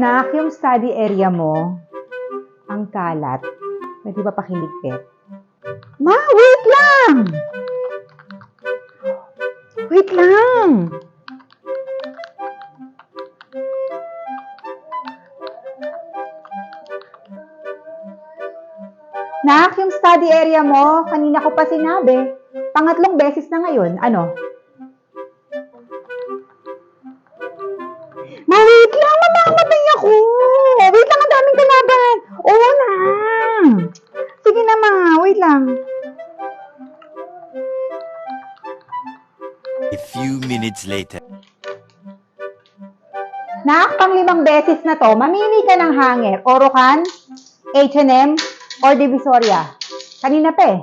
Nak, yung study area mo, ang kalat. Pwede ba pakiligpit? Ma, wait lang! Wait lang! Nak, yung study area mo, kanina ko pa sinabi. Pangatlong beses na ngayon. Ano? Ma, wait lang! Mamamatay na. Wait lang. A few minutes later. Nak, pang limang beses na to, mamili ka ng hanger. Orokan, H&M, or Divisoria. Kanina pa eh.